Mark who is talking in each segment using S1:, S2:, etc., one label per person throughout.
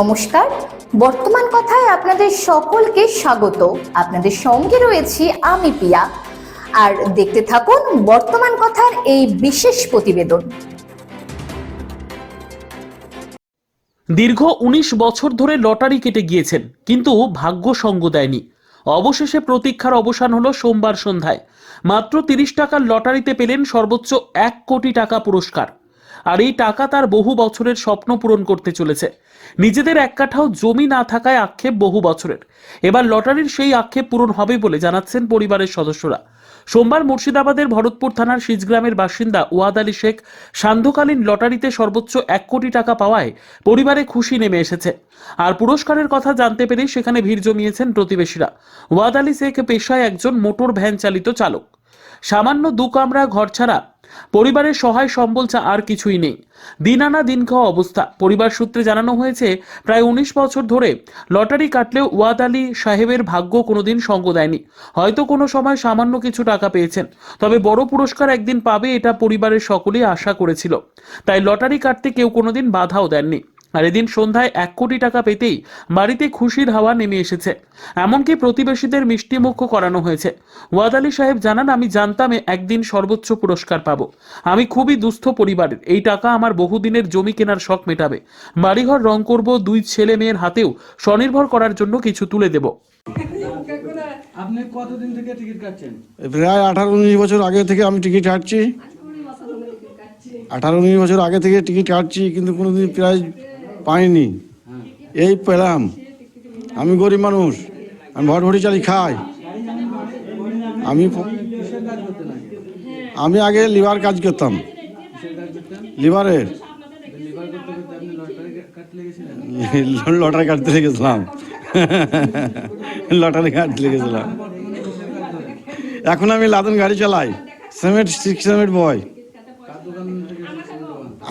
S1: নমস্কার। বর্তমান কথায় আপনাদের সকলকে স্বাগত। আপনাদের সঙ্গে রয়েছি আমি পিয়া আর দেখতে থাকুন বর্তমান কথার এই বিশেষ প্রতিবেদন।
S2: দীর্ঘ ১৯ বছর ধরে লটারি কেটে গিয়েছেন, কিন্তু ভাগ্য সঙ্গ দেয়নি। অবশেষে প্রতীক্ষার অবসান হলো সোমবার সন্ধ্যায়। মাত্র তিরিশ টাকার লটারিতে পেলেন সর্বোচ্চ এক কোটি টাকা পুরস্কার। আর এই টাকা তার বহু বছরের স্বপ্ন পূরণ করতে চলেছে। নিজেদের এক কাঠাও জমি না থাকায় আক্ষেপ বহু বছরের। এবার লটারির সেই আক্ষেপ পূরণ হবে বলে জানাচ্ছেন পরিবারের সদস্যরা। সোমবার মুর্শিদাবাদের ভরতপুর থানার সিজগ্রামের বাসিন্দা ওয়াদ আলী শেখ সান্ধ্যকালীন লটারিতে সর্বোচ্চ এক কোটি টাকা পাওয়ায় পরিবারে খুশি নেমে এসেছে। আর পুরস্কারের কথা জানতে পেরে সেখানে ভিড় জমিয়েছেন প্রতিবেশীরা। ওয়াদ আলী শেখ পেশায় একজন মোটর ভ্যান চালিত চালক। সামান্য দু কামরা ঘর ছাড়া পরিবারের সহায় সম্বল চা আর কিছুই নেই। দিন আনা দিন খাওয়া অবস্থা। পরিবার সূত্রে জানানো হয়েছে, প্রায় উনিশ বছর ধরে লটারি কাটলেও ওয়াদ আলী সাহেবের ভাগ্য কোনোদিন সঙ্গ দেয়নি। হয়তো কোনো সময় সামান্য কিছু টাকা পেয়েছেন। তবে বড় পুরস্কার একদিন পাবে এটা পরিবারের সকলেই আশা করেছিল। তাই লটারি কাটতে কেউ কোনোদিন বাধাও দেননি। আর এদিন সন্ধ্যায় এক কোটি টাকা পেতেই বাড়িতে খুশির হাওয়া নেমে এসেছে। এমনকি প্রতিবেশীদের মিষ্টিমুখ করানো হয়েছে। ওয়াদ আলী সাহেব জানান আমি জানতাম একদিন সর্বোচ্চ পুরস্কার পাবো। আমি খুবই দুস্থ পরিবারের। এই টাকা আমার বহুদিনের জমি কেনার শখ মেটাবে। বাড়িঘর রং করব দুই ছেলে মেয়ের হাতেও স্বনির্ভর করার জন্য কিছু তুলে দেব।
S3: আপনি কতদিন থেকে টিকিট কাটছেন?
S4: প্রায় আঠারো উনিশ বছর আগে থেকে আমি টিকিট কাটছি। আঠারো উনিশ বছর আগে থেকে টিকিট কাটছি কিন্তু কোনোদিন প্রাইজ পাইনি। এই পেলাম। আমি গরিব মানুষ। আমি ভটভটি চালি খাই। আমি আমি আগে লিভার কাজ করতাম। লিভারের
S3: লটারি কাটতে
S4: লেগেছিলাম। লটারি কাটতে লেগেছিলাম। এখন আমি লাদন গাড়ি চালাই। সেমেন্ট, সিক্স সেমেন্ট বয়?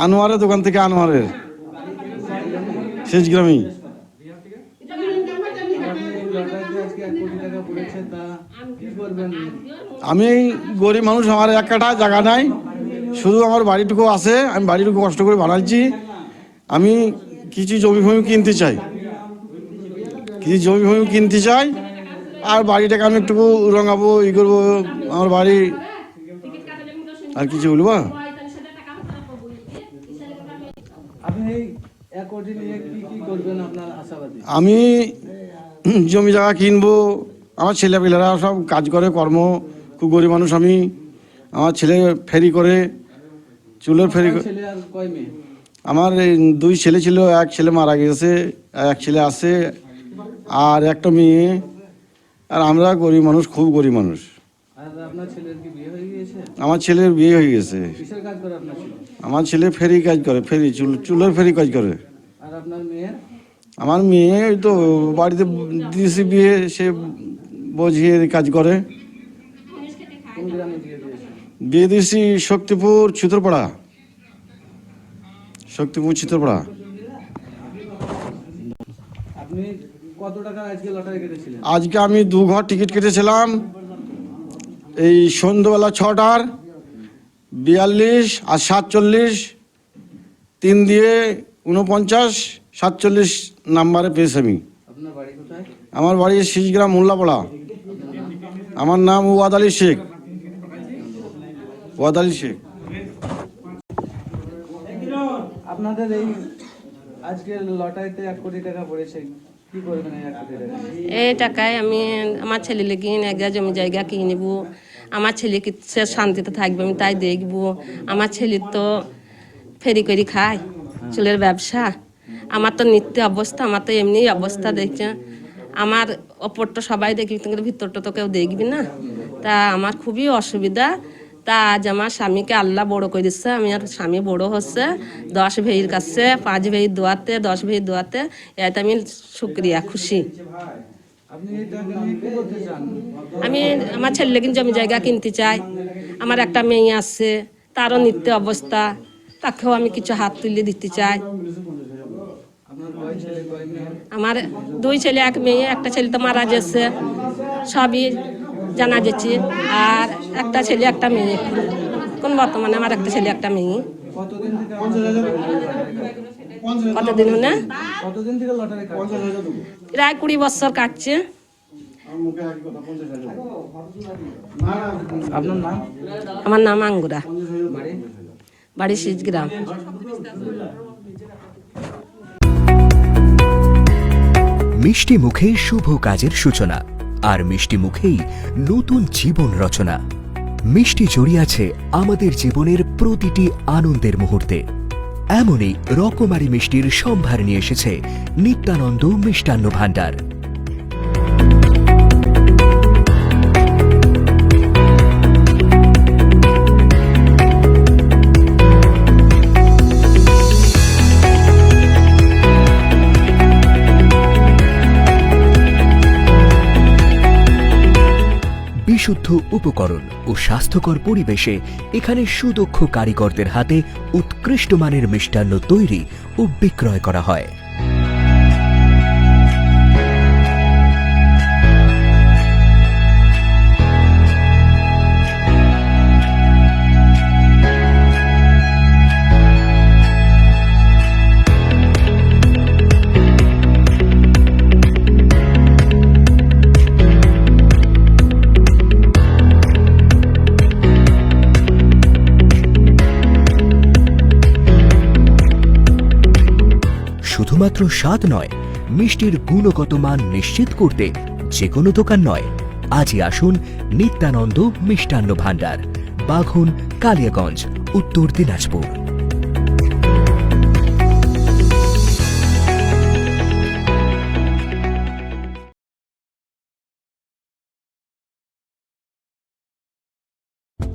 S4: আনোয়ারের দোকান থেকে আনোয়ারের শেষ গ্রামী
S3: আপনি এই লটারিতে আজকে এক কোটি টাকা পড়েছে তা কি করবেন
S4: আমি গরিব মানুষ, আমার এক কাঠা জায়গা নাই। শুধু আমার বাড়িটুকু আছে, আমি বাড়িটুকু কষ্ট করে বানাচ্ছি। আমি কিছু জমি ফমি কিনতে চাই। কিছু জমি ফমি কিনতে চাই, আর বাড়িটাকে আমি একটু রঙাবো, ই করব, আমার বাড়ি। আর কিছু বলব
S3: আপনি এই এক কোটি নিয়ে কি কি করবেন আপনার আশাবাদী
S4: আমি জমি জায়গা কিনবো আমার ছেলেপিলেরা সব কাজ করে কর্ম খুব গরিব মানুষ আমি। আমার ছেলে ফেরি করে চুলের ফেরি আমার দুই ছেলে ছিল এক ছেলে মারা গেছে এক ছেলে আছে আর একটা মেয়ে। আর আমরা গরিব মানুষ খুব গরিব মানুষ। আমার ছেলের বিয়ে হয়ে গেছে। আমার ছেলে ফেরি কাজ করে ফেরি চুল চুলের ফেরি কাজ করে। আমার মেয়ে ওই তো বাড়িতে দিয়েছি বিয়ে সে বোঝিয়ে কাজ করে।
S3: বিয়ে দিয়েছে?
S4: শক্তিপুর চিত্রপাড়া। শক্তিপুর চিত্রপাড়া।
S3: কেটেছিলেন?
S4: আজকে আমি দু ঘর টিকিট কেটেছিলাম। এই সন্ধ্যাবেলা ছটার বিয়াল্লিশ আর সাতচল্লিশ তিন দিয়ে উনপঞ্চাশ সাতচল্লিশ নাম্বারে পেয়েছি আমি। আমার বাড়ি শিশগ্রাম মোল্লাপাড়া। আমার নাম ওয়াদ আলী শেখ। ওয়াদ আলী শেখ।
S3: আপনাদের এই আজকে লটারিতে এক কোটি টাকা পড়েছে। এই
S5: টাকায় আমি আমার ছেলে লেগে এক জমি জায়গা কিনে নেব। আমার ছেলে কি সে শান্তিতে থাকবে, আমি তাই দেখব। আমার ছেলে তো ফেরি করে খায়, চুলের ব্যবসা। আমার তো নিত্য অবস্থা, আমার তো এমনি অবস্থা, দেখছে। আমার ওপরটা সবাই দেখবি কিন্তু ভিতরটা তো কেউ দেখবি না। তা আমার খুবই অসুবিধা। তা আজ আমার স্বামীকে আল্লাহ বড় করে দিচ্ছে আমি আর স্বামী বড় হচ্ছে, দশ ভেইর কাছে, পাঁচ ভেইর দোয়াতে, দশ ভেইর দোয়াতে। এতে আমি শুক্রিয়া, খুশি। আমি আমার ছেলে কিন্তু জমি জায়গা কিনতে চাই। আমার একটা মেয়ে আছে, তারও নিত্য অবস্থা। তাকেও আমি কিছু হাত তুলে দিতে চাই। আমার দুই ছেলে, এক মেয়ে, একটা ছেলে তো মারা যাচ্ছে সবই জানা যাচ্ছে আর একটা ছেলে একটা মেয়ে। কোন বর্তমানে আমার একটা ছেলে একটা মেয়ে।
S3: কতদিন
S5: না?
S3: কাটছেন
S5: প্রায় কুড়ি বছর কাটছে। আমার নাম আঙ্গুরা।
S3: বাড়ি
S5: সিজগ্রাম।
S6: মিষ্টি মুখে শুভ কাজের সূচনা আর মিষ্টি মুখেই নতুন জীবন রচনা। মিষ্টি জড়িয়ে আছে আমাদের জীবনের প্রতিটি আনন্দের মুহূর্তে। এমনই রকমারি মিষ্টির সম্ভার নিয়ে এসেছে নিত্যানন্দ মিষ্টান্ন ভাণ্ডার। বিশুদ্ধ উপকরণ ও স্বাস্থ্যকর পরিবেশে এখানে সুদক্ষ কারিগরদের হাতে উৎকৃষ্ট মানের মিষ্টান্ন তৈরি ও বিক্রয় করা হয়। শুধুমাত্র স্বাদ নয়, মিষ্টির গুণগত মান নিশ্চিত করতে যে কোনো দোকান নয়। আজই আসুন নিত্যানন্দ মিষ্টান্ন ভাণ্ডার, বাঘুন, কালিয়াগঞ্জ, উত্তর দিনাজপুর।